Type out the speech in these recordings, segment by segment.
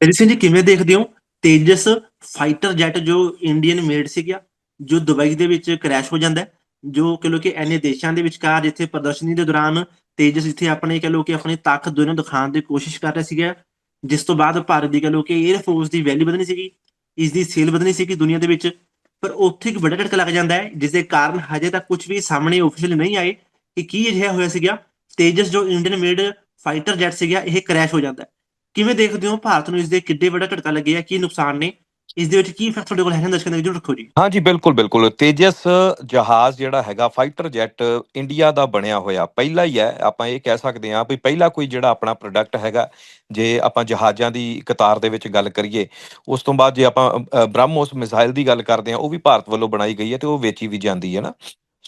ਦਿਲ ਸਿੰਘ ਜੀ ਕਿਵੇਂ ਦੇਖਦੇ ਹੋ? ਤੇਜਸ ਫਾਈਟਰ ਜੈਟ ਜੋ ਇੰਡੀਅਨ ਮੇਡ ਸੀਗਾ ਜੋ ਦੁਬਈ ਦੇ ਵਿੱਚ ਕ੍ਰੈਸ਼ ਹੋ ਜਾਂਦਾ ਜੋ ਕਹ ਲੋ ਕਿ ਐਨੇ ਦੇਸ਼ਾਂ ਦੇ ਵਿਚਕਾਰ ਜਿੱਥੇ ਪ੍ਰਦਰਸ਼ਨੀ ਦੇ ਦੌਰਾਨ ਤੇਜਸ ਇੱਥੇ ਆਪਣੇ ਕਹ ਲੋ ਕਿ ਆਪਣੀ ਤਾਕਤ ਦੋਨੋਂ ਦਿਖਾਉਣ ਦੀ ਕੋਸ਼ਿਸ਼ ਕਰ ਰਿਹਾ ਸੀਗਾ, ਜਿਸ ਤੋਂ ਬਾਅਦ ਭਾਰਤ ਦੀ ਕਹ ਲੋ ਕਿ 에ਅਰ ਫੋਰਸ ਦੀ ਵੈਲਿਊ ਵਧਣੀ ਸੀਗੀ ਇਸ ਦੀ ਸੇਲ ਵਧਣੀ ਸੀਗੀ ਦੁਨੀਆ ਦੇ ਵਿੱਚ, ਪਰ ਉੱਥੇ ਇੱਕ ਵੱਡਾ ਝਟਕਾ ਲੱਗ ਜਾਂਦਾ ਹੈ ਜਿਸ ਦੇ ਕਾਰਨ ਹਜੇ ਤੱਕ ਕੁਝ ਵੀ ਸਾਹਮਣੇ ਆਫੀਸ਼ੀਅਲ ਨਹੀਂ ਆਏ ਕਿ ਕੀ ਅਜਿਹਾ ਹੋਇਆ ਸੀਗਾ, ਤੇਜਸ ਜੋ ਇੰਡੀਅਨ ਮੇਡ ਫਾਈਟਰ ਜੈਟ ਸੀਗਾ, ਇਹ ਕ੍ਰੈਸ਼ ਹੋ ਜਾਂਦਾ ਹੈ। ਕਿਵੇਂ ਦੇਖਦੇ ਹੋ ਭਾਰਤ ਨੂੰ ਇਸ ਦੇ ਕਿੱਡੇ ਵੱਡਾ ਝਟਕਾ ਲੱਗਿਆ ਕੀ ਨੁਕਸਾਨ ਨੇ? ਇਸ ਦੇ ਵਿੱਚ ਕੀ ਇਫੈਕਟ ਤੁਹਾਡੇ ਕੋਲ ਹੈ ਦਰਸ਼ਕਾਂ ਦੇ ਜਰੂਰ ਰੱਖੋ ਜੀ। ਹਾਂਜੀ ਬਿਲਕੁਲ ਬਿਲਕੁਲ। ਤੇਜਸ ਜਹਾਜ਼ ਜਿਹੜਾ ਹੈਗਾ ਫਾਈਟਰ ਜੈਟ ਇੰਡੀਆ ਦਾ ਬਣਿਆ ਹੋਇਆ ਪਹਿਲਾ ਹੀ ਹੈ। ਆਪਾਂ ਇਹ ਕਹਿ ਸਕਦੇ ਹਾਂ ਵੀ ਪਹਿਲਾ ਕੋਈ ਜਿਹੜਾ ਆਪਣਾ ਪ੍ਰੋਡਕਟ ਹੈਗਾ ਜੇ ਆਪਾਂ ਜਹਾਜ਼ਾਂ ਦੀ ਕਤਾਰ ਦੇ ਵਿੱਚ ਗੱਲ ਕਰੀਏ ਉਸ ਤੋਂ ਬਾਅਦ ਜੇ ਆਪਾਂ ਅ, ਬ੍ਰਹਮੋਸ ਮਿਸਾਈਲ ਦੀ ਗੱਲ ਕਰਦੇ ਹਾਂ ਉਹ ਵੀ ਭਾਰਤ ਵੱਲੋਂ ਬਣਾਈ ਗਈ ਹੈ ਤੇ ਉਹ ਵੇਚੀ ਵੀ ਜਾਂਦੀ ਹੈ ਨਾ।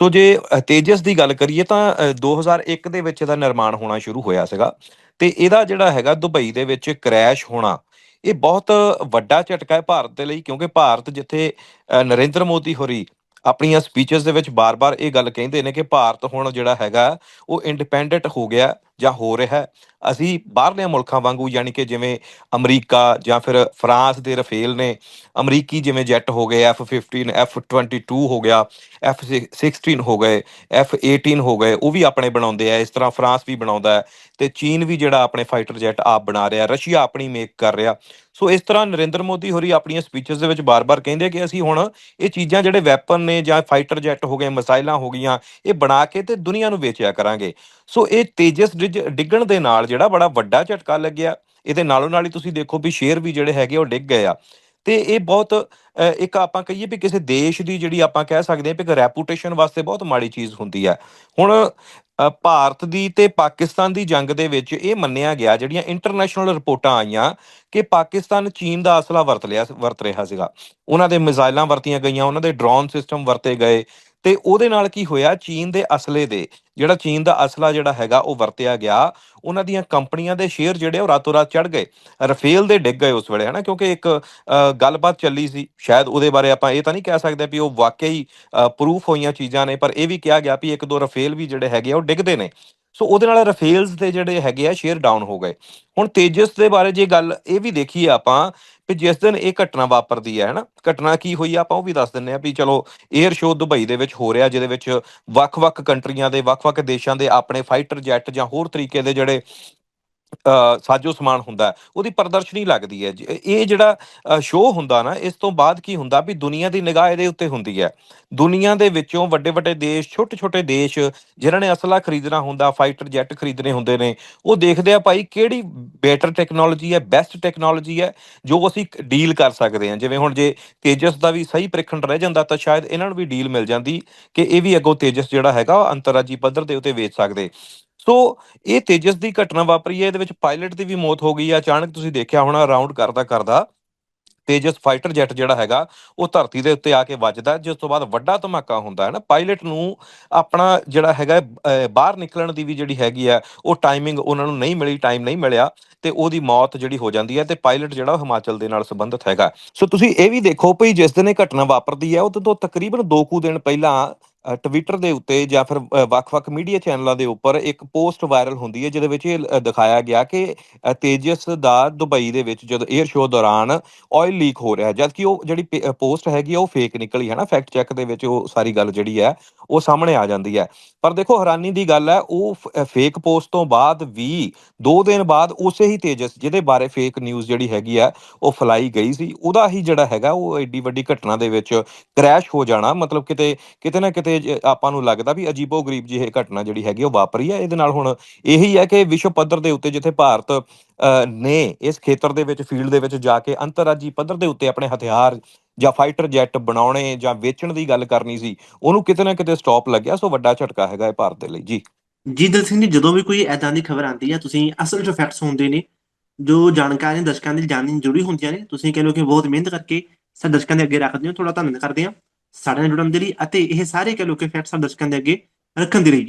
ਸੋ ਜੇ ਤੇਜਸ ਦੀ ਗੱਲ ਕਰੀਏ ਤਾਂ ਅ, 2001 ਦੇ ਵਿੱਚ ਇਹਦਾ ਨਿਰਮਾਣ ਹੋਣਾ ਸ਼ੁਰੂ ਹੋਇਆ ਸੀਗਾ ਤੇ ਇਹਦਾ ਜਿਹੜਾ ਹੈਗਾ ਦੁਬਈ ਦੇ ਵਿੱਚ ਕ੍ਰੈਸ਼ ਹੋਣਾ ਇਹ ਬਹੁਤ ਵੱਡਾ ਝਟਕਾ ਹੈ ਭਾਰਤ ਦੇ ਲਈ ਕਿਉਂਕਿ ਭਾਰਤ ਜਿੱਥੇ ਨਰਿੰਦਰ ਮੋਦੀ ਹੋਰੀ ਆਪਣੀਆਂ ਸਪੀਚਸ ਦੇ ਵਿੱਚ ਬਾਰ-ਬਾਰ ਇਹ ਗੱਲ ਕਹਿੰਦੇ ਨੇ ਕਿ ਭਾਰਤ ਹੁਣ ਜਿਹੜਾ ਹੈਗਾ ਉਹ ਇੰਡੀਪੈਂਡੈਂਟ ਹੋ ਗਿਆ। ਜਾਂ ਹੋ ਰਿਹਾ ਅਸੀਂ ਬਾਹਰਲੇ ਮੁਲਕਾਂ ਵਾਂਗੂ ਯਾਨੀ ਕਿ ਜਿਵੇਂ ਅਮਰੀਕਾ ਜਾਂ ਫਿਰ ਫਰਾਂਸ ਦੇ ਰਫੇਲ ਨੇ, ਅਮਰੀਕੀ ਜਿਵੇਂ ਜੈਟ ਹੋ ਗਏ F15 F22 ਹੋ ਗਿਆ F16 ਹੋ ਗਏ F18 ਹੋ ਗਏ, ਉਹ ਵੀ ਆਪਣੇ ਬਣਾਉਂਦੇ ਆ, ਇਸ ਤਰ੍ਹਾਂ ਫਰਾਂਸ ਵੀ ਬਣਾਉਂਦਾ ਹੈ ਤੇ ਚੀਨ ਵੀ ਜਿਹੜਾ ਆਪਣੇ ਫਾਈਟਰ ਜੈਟ ਆਪ ਬਣਾ ਰਿਹਾ, ਰਸ਼ੀਆ ਆਪਣੀ ਮੇਕ ਕਰ ਰਿਹਾ। ਸੋ ਇਸ ਤਰ੍ਹਾਂ ਨਰਿੰਦਰ ਮੋਦੀ ਹੋਰੀ ਆਪਣੀਆਂ ਸਪੀਚਸ ਦੇ ਵਿੱਚ ਬਾਰ-ਬਾਰ ਕਹਿੰਦੇ ਕਿ ਅਸੀਂ ਹੁਣ ਇਹ ਚੀਜ਼ਾਂ ਜਿਹੜੇ ਵੈਪਨ ਨੇ ਜਾਂ ਫਾਈਟਰ ਜੈਟ ਹੋ ਗਏ, ਮਿਸਾਈਲਾਂ ਹੋ ਗਈਆਂ, ਇਹ ਬਣਾ ਕੇ ਤੇ ਦੁਨੀਆ ਨੂੰ ਵੇਚਿਆ ਕਰਾਂਗੇ। ਸੋ ਇਹ ਤੇਜਸ ਡਿੱਜ- ਡਿੱਗਣ ਦੇ ਨਾਲ ਜਿਹੜਾ ਬੜਾ ਵੱਡਾ ਝਟਕਾ ਲੱਗਿਆ, ਇਹਦੇ ਨਾਲੋਂ ਨਾਲ ਹੀ ਤੁਸੀਂ ਦੇਖੋ ਵੀ ਸ਼ੇਅਰ ਵੀ ਜਿਹੜੇ ਹੈਗੇ ਉਹ ਡਿੱਗ ਗਏ ਆ। ਤੇ ਇਹ ਬਹੁਤ ਇੱਕ ਆਪਾਂ ਕਹੀਏ ਵੀ ਕਿਸੇ ਦੇਸ਼ ਦੀ ਜਿਹੜੀ ਆਪਾਂ ਕਹਿ ਸਕਦੇ ਹਾਂ ਵੀ ਇੱਕ ਰੈਪੂਟੇਸ਼ਨ ਵਾਸਤੇ ਬਹੁਤ ਮਾੜੀ ਚੀਜ਼ ਹੁੰਦੀ ਹੈ। ਹੁਣ ਭਾਰਤ ਦੀ ਤੇ ਪਾਕਿਸਤਾਨ ਦੀ ਜੰਗ ਦੇ ਵਿੱਚ ਇਹ ਮੰਨਿਆ ਗਿਆ, ਜਿਹੜੀਆਂ ਇੰਟਰਨੈਸ਼ਨਲ ਰਿਪੋਰਟਾਂ ਆਈਆਂ ਕਿ ਪਾਕਿਸਤਾਨ ਚੀਨ ਦਾ ਅਸਲਾ ਵਰਤ ਲਿਆ, ਵਰਤ ਰਿਹਾ ਸੀਗਾ। ਉਹਨਾਂ ਦੇ ਮਿਜ਼ਾਈਲਾਂ ਵਰਤੀਆਂ ਗਈਆਂ, ਉਹਨਾਂ ਦੇ ਡਰੋਨ ਸਿਸਟਮ ਵਰਤੇ ਗਏ ਤੇ ਉਹਦੇ ਨਾਲ ਕੀ ਹੋਇਆ ਚੀਨ ਦੇ ਅਸਲੇ ਦੇ ਜਿਹੜਾ ਚੀਨ ਦਾ ਅਸਲਾ ਜਿਹੜਾ ਹੈਗਾ ਉਹ ਵਰਤਿਆ ਗਿਆ। ਉਹਨਾਂ ਦੀਆਂ ਕੰਪਨੀਆਂ ਦੇ ਸ਼ੇਅਰ ਜਿਹੜੇ ਉਹ ਰਾਤੋਂ ਰਾਤ ਚੜ ਗਏ। ਰਫੇਲ ਦੇ ਡਿੱਗ ਗਏ ਉਸ ਵੇਲੇ ਹਨਾ? ਕਿਉਂਕਿ ਇੱਕ ਅ, ਗੱਲਬਾਤ ਚੱਲੀ ਸੀ। ਸ਼ਾਇਦ ਉਹਦੇ ਬਾਰੇ ਆਪਾਂ ਇਹ ਤਾਂ ਨਹੀਂ ਕਹਿ ਸਕਦੇ ਵੀ ਉਹ ਵਾਕਈ ਪ੍ਰੂਫ ਹੋਈਆਂ ਚੀਜ਼ਾਂ ਨੇ ਪਰ ਇਹ ਵੀ ਕਿਹਾ ਗਿਆ ਵੀ ਇੱਕ ਦੋ ਰਫੇਲ ਵੀ ਜਿਹੜੇ ਹੈਗੇ ਆ ਉਹ ਡਿੱਗਦੇ ਨੇ। ਸੋ ਉਹਦੇ ਨਾਲ ਰਫੇਲਸ ਦੇ ਜਿਹੜੇ ਹੈਗੇ ਆ ਸ਼ੇਅਰ ਡਾਊਨ ਹੋ ਗਏ। ਹੁਣ ਤੇਜਸ ਦੇ ਬਾਰੇ ਜੇ ਗੱਲ ਇਹ ਵੀ ਦੇਖੀਏ ਆਪਾਂ, ਵੀ ਜਿਸ ਦਿਨ ਇਹ ਘਟਨਾ ਵਾਪਰਦੀ ਹੈ, ਹਨਾ? ਘਟਨਾ ਕੀ ਹੋਈ ਆ ਆਪਾਂ ਉਹ ਵੀ ਦੱਸ ਦਿੰਨੇ ਆ ਵੀ ਚਲੋ 에ਅਰ ਸ਼ੋਅ ਦੁਬਈ ਦੇ ਵਿੱਚ ਹੋ ਰਿਹਾ, ਜਿਹਦੇ ਵਿੱਚ ਵੱਖ-ਵੱਖ ਕੰਟਰੀਆਂ ਦੇ, ਵੱਖ-ਵੱਖ ਦੇਸ਼ਾਂ ਦੇ ਆਪਣੇ ਫਾਈਟਰ ਜੈਟ ਜਾਂ ਹੋਰ ਤਰੀਕੇ ਦੇ ਜਿਹੜੇ ਸਾਜੋ ਸਮਾਨ ਹੁੰਦਾ ਉਹਦੀ ਪ੍ਰਦਰਸ਼ਨੀ ਲੱਗਦੀ ਹੈ। ਇਹ ਜਿਹੜਾ ਸ਼ੋਅ ਹੁੰਦਾ ਨਾ, ਇਸ ਤੋਂ ਬਾਅਦ ਕੀ ਹੁੰਦਾ ਵੀ ਦੁਨੀਆ ਦੀ ਨਿਗਾਹ ਇਹਦੇ ਉੱਤੇ ਹੁੰਦੀ ਹੈ। ਦੁਨੀਆ ਦੇ ਵਿੱਚੋਂ ਵੱਡੇ ਵੱਡੇ ਦੇਸ਼, ਛੋਟੇ ਛੋਟੇ ਦੇਸ਼ ਜਿਨ੍ਹਾਂ ਨੇ ਅਸਲਾ ਖਰੀਦਣਾ ਹੁੰਦਾ ਫਾਈਟਰ ਜੈਟ ਖਰੀਦਣੇ ਹੁੰਦੇ ਨੇ, ਉਹ ਦੇਖਦੇ ਆ ਭਾਈ ਕਿਹੜੀ ਬੈਟਰ ਟੈਕਨੋਲੋਜੀ ਹੈ ਬੈਸਟ ਟੈਕਨੋਲੋਜੀ ਹੈ, ਜੋ ਅਸੀਂ ਡੀਲ ਕਰ ਸਕਦੇ ਹਾਂ। ਜਿਵੇਂ ਹੁਣ ਜੇ ਤੇਜਸ ਦਾ ਵੀ ਸਹੀ ਪ੍ਰੀਖਣ ਰਹਿ ਜਾਂਦਾ, ਤਾਂ ਸ਼ਾਇਦ ਇਹਨਾਂ ਨੂੰ ਵੀ ਡੀਲ ਮਿਲ ਜਾਂਦੀ ਕਿ ਇਹ ਵੀ ਅੱਗੋਂ ਤੇਜਸ ਜਿਹੜਾ ਹੈਗਾ ਅੰਤਰਰਾਜੀ ਪੱਧਰ ਦੇ ਉੱਤੇ ਵੇਚ ਸਕਦੇ। ਸੋ ਇਹ ਤੇਜਸ ਦੀ ਘਟਨਾ ਵਾਪਰੀ ਹੈ, ਇਹਦੇ ਵਿੱਚ ਪਾਇਲਟ ਦੀ ਵੀ ਮੌਤ ਹੋ ਗਈ ਹੈ ਅਚਾਨਕ ਤੁਸੀਂ ਦੇਖਿਆ ਹੋਣਾ ਰਾਉਂਡ ਕਰਦਾ ਕਰਦਾ ਤੇਜਸ ਫਾਈਟਰ ਜੈਟ ਜਿਹੜਾ ਹੈਗਾ, ਉਹ ਧਰਤੀ ਦੇ ਉੱਤੇ ਆ ਕੇ ਵੱਜਦਾ ਜਿਸ ਤੋਂ ਬਾਅਦ ਵੱਡਾ ਧਮਾਕਾ ਹੁੰਦਾ ਹੈ ਨਾ। ਪਾਇਲਟ ਨੂੰ ਆਪਣਾ ਜਿਹੜਾ ਹੈਗਾ ਬਾਹਰ ਨਿਕਲਣ ਦੀ ਵੀ ਜਿਹੜੀ ਹੈਗੀ ਆ ਉਹ ਟਾਈਮਿੰਗ ਉਹਨਾਂ ਨੂੰ ਨਹੀਂ ਮਿਲੀ ਟਾਈਮ ਨਹੀਂ ਮਿਲਿਆ ਤੇ ਉਹਦੀ ਮੌਤ ਜਿਹੜੀ ਹੋ ਜਾਂਦੀ ਹੈ ਤੇ ਪਾਇਲਟ ਜਿਹੜਾ ਉਹ ਹਿਮਾਚਲ ਦੇ ਨਾਲ ਸੰਬੰਧਿਤ ਹੈਗਾ। ਸੋ ਤੁਸੀਂ ਇਹ ਵੀ ਦੇਖੋ ਭਈ ਜਿਸ ਦਿਨ ਇਹ ਘਟਨਾ ਵਾਪਰਦੀ ਹੈ, ਉਹ ਤੋਂ ਤਕਰੀਬਨ 2 ਕੁ ਦਿਨ ਪਹਿਲਾਂ ਟਵਿੱਟਰ ਦੇ ਉੱਤੇ ਜਾਂ ਫਿਰ ਵੱਖ-ਵੱਖ ਮੀਡੀਆ ਚੈਨਲਾਂ ਦੇ ਉੱਪਰ ਇੱਕ ਪੋਸਟ ਵਾਇਰਲ ਹੁੰਦੀ ਹੈ, ਜਿਹਦੇ ਵਿੱਚ ਇਹ ਦਿਖਾਇਆ ਗਿਆ ਕਿ ਤੇਜਸ ਦਾ ਦੁਬਈ ਦੇ ਵਿੱਚ ਜਦੋਂ 에ਅਰ ਸ਼ੋਅ ਦੌਰਾਨ ਆਇਲ ਲੀਕ ਹੋ ਰਿਹਾ ਹੈ ਜਦ ਕਿ ਉਹ ਜਿਹੜੀ ਪੋਸਟ ਹੈਗੀ ਆ, ਉਹ ਫੇਕ ਨਿਕਲੀ ਹੈ ਨਾ ਫੈਕਟ ਚੈੱਕ ਦੇ ਵਿੱਚ ਉਹ ਸਾਰੀ ਗੱਲ ਜਿਹੜੀ ਹੈ ਉਹ ਸਾਹਮਣੇ ਆ ਜਾਂਦੀ ਹੈ। ਪਰ ਦੇਖੋ ਹੈਰਾਨੀ ਦੀ ਗੱਲ ਹੈ ਉਹ ਫੇਕ ਪੋਸਟ ਤੋਂ ਬਾਅਦ ਵੀ 2 ਦਿਨ ਬਾਅਦ ਉਸੇ ਹੀ ਤੇਜਸ ਜਿਹਦੇ ਬਾਰੇ ਫੇਕ ਨਿਊਜ਼ ਜਿਹੜੀ ਹੈਗੀ ਆ ਉਹ ਫੈਲਾਈ ਗਈ ਸੀ। ਉਹਦਾ ਹੀ ਜਿਹੜਾ ਹੈਗਾ ਉਹ ਐਡੀ ਵੱਡੀ ਘਟਨਾ ਦੇ ਵਿੱਚ ਕ੍ਰੈਸ਼ ਹੋ ਜਾਣਾ। ਮਤਲਬ ਕਿਤੇ ਕਿਤੇ ਨਾ ਕਿਤੇ ਆਪਾਂ ਨੂੰ ਲੱਗਦਾ ਵੀ ਅਜੀਬੋ ਗਰੀਬ ਜਿਹੀ ਇਹ ਘਟਨਾ ਜਿਹੜੀ ਹੈਗੀ ਉਹ ਵਾਪਰੀ ਹੈ। ਇਹਦੇ ਨਾਲ ਹੁਣ ਇਹੀ ਹੈ ਕਿ ਵਿਸ਼ਵ ਪੱਧਰ ਦੇ ਉੱਤੇ ਜਿੱਥੇ ਭਾਰਤ ਅ, ਨੇ ਇਸ ਖੇਤਰ ਦੇ ਵਿੱਚ ਫੀਲਡ ਦੇ ਵਿੱਚ ਜਾ ਕੇ ਅੰਤਰਰਾਜੀ ਪੱਧਰ ਦੇ ਉੱਤੇ ਆਪਣੇ ਹਥਿਆਰ ਜਾਂ ਫਾਈਟਰ ਜੈਟ ਬਣਾਉਣੇ ਜਾਂ ਵੇਚਣ ਦੀ ਗੱਲ ਕਰਨੀ ਸੀ, ਉਹਨੂੰ ਕਿਤੇ ਨਾ ਕਿਤੇ ਸਟਾਪ ਲੱਗਿਆ, ਸੋ ਵੱਡਾ ਝਟਕਾ ਹੈਗਾ ਇਹ ਭਾਰਤ ਦੇ ਲਈ। ਜੀ। ਜੀ ਦਿਲ ਸਿੰਘ ਜੀ, ਜਦੋਂ ਵੀ ਕੋਈ ਐਦਾਂ ਦੀ ਖਬਰ ਆਉਂਦੀ ਹੈ ਤੁਸੀਂ ਅਸਲ ਜੋ ਫੈਕਟਸ ਹੁੰਦੇ ਨੇ, ਜੋ ਜਾਣਕਾਰੀਆਂ ਦਰਸ਼ਕਾਂ ਦੀ ਜਾਣਨੀ ਜ਼ਰੂਰੀ ਹੁੰਦੀਆਂ ਨੇ, ਤੁਸੀਂ ਕਹਿ ਲਓ ਕਿ ਬਹੁਤ ਮਿਹਨਤ ਕਰਕੇ ਸਾਡੇ ਦਰਸ਼ਕਾਂ ਦੇ ਅੱਗੇ ਰੱਖਦੇ ਹੋ ਥੋੜਾ ਧੰਨਵਾਦ ਕਰਦੇ ਹਾਂ। ਸਾਡੇ ਨਾਲ ਜੁੜਨ ਦੇ ਲਈ ਅਤੇ ਇਹ ਸਾਰੇ ਕਹਿ ਲਓ ਕਿ ਫੈਕਟਸ ਸਾਡੇ ਦਰਸ਼ਕਾਂ ਦੇ ਅੱਗੇ ਰੱਖਣ ਦੇ ਲਈ ਜੀ।